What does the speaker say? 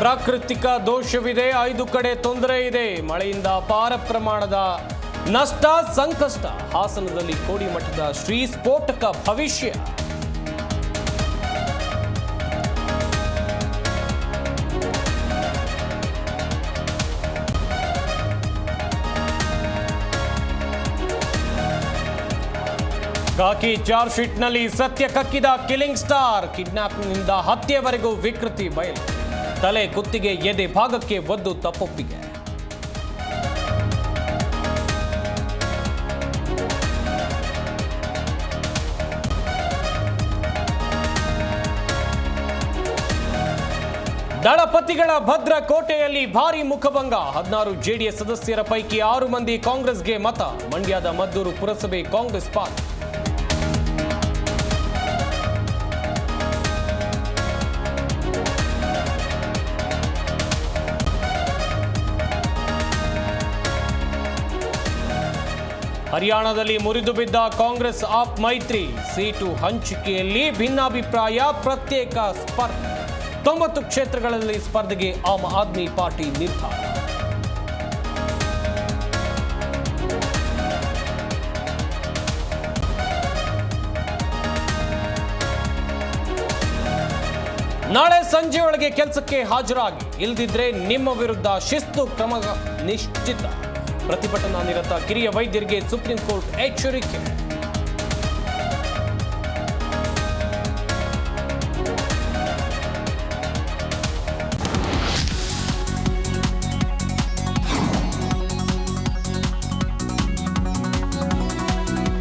ಪ್ರಾಕೃತಿಕ ದೋಷವಿದೆ, ಐದು ಕಡೆ ತೊಂದರೆ ಇದೆ. ಮಳೆಯಿಂದ ಅಪಾರ ಪ್ರಮಾಣದ ನಷ್ಟ, ಸಂಕಷ್ಟ. ಹಾಸನದಲ್ಲಿ ಕೋಡಿಮಠದ ಶ್ರೀ ಸ್ಫೋಟಕ ಭವಿಷ್ಯ. ಕಾಕಿ ಚಾರ್ಜ್ ಶೀಟ್ನಲ್ಲಿ ಸತ್ಯ ಕಕ್ಕಿದ ಕಿಲಿಂಗ್ ಸ್ಟಾರ್. ಕಿಡ್ನಾಪ್ನಿಂದ ಹತ್ಯೆವರೆಗೂ ವಿಕೃತಿ ಬಯಲು. ತಲೆ ಕುತ್ತಿಗೆ ಎದೆ ಭಾಗಕ್ಕೆ ಒದ್ದು ತಪ್ಪೊಪ್ಪಿಗೆ. ದಳಪತಿಗಳ ಭದ್ರ ಕೋಟೆಯಲ್ಲಿ ಭಾರಿ ಮುಖಭಂಗ. ಹದಿನಾರು ಜೆಡಿಎಸ್ ಸದಸ್ಯರ ಪೈಕಿ ಆರು ಮಂದಿ ಕಾಂಗ್ರೆಸ್ಗೆ ಮತ. ಮಂಡ್ಯದ ಮದ್ದೂರು ಪುರಸಭೆ ಕಾಂಗ್ರೆಸ್ ಪಾಲು ಹರಿಯಾಣದಲ್ಲಿ ಮುರಿದು ಬಿದ್ದ ಕಾಂಗ್ರೆಸ್ ಆಪ್ ಮೈತ್ರಿ. ಸೀಟು ಹಂಚಿಕೆಯಲ್ಲಿ ಭಿನ್ನಾಭಿಪ್ರಾಯ, ಪ್ರತ್ಯೇಕ ಸ್ಪರ್ಧೆ. ತೊಂಬತ್ತು ಕ್ಷೇತ್ರಗಳಲ್ಲಿ ಸ್ಪರ್ಧೆಗೆ ಆಮ್ ಆದ್ಮಿ ಪಾರ್ಟಿ ನಿರ್ಧಾರ. ನಾಳೆ ಸಂಜೆಯೊಳಗೆ ಕೆಲಸಕ್ಕೆ ಹಾಜರಾಗಿ. ಇಲ್ದಿದ್ರೆ ನಿಮ್ಮ ವಿರುದ್ಧ ಶಿಸ್ತು ಕ್ರಮ ನಿಶ್ಚಿತ. ಪ್ರತಿಭಟನಾ ನಿರತ ಕಿರಿಯ ವೈದ್ಯರಿಗೆ ಸುಪ್ರೀಂ ಕೋರ್ಟ್ ಎಚ್ಚರಿಕೆ.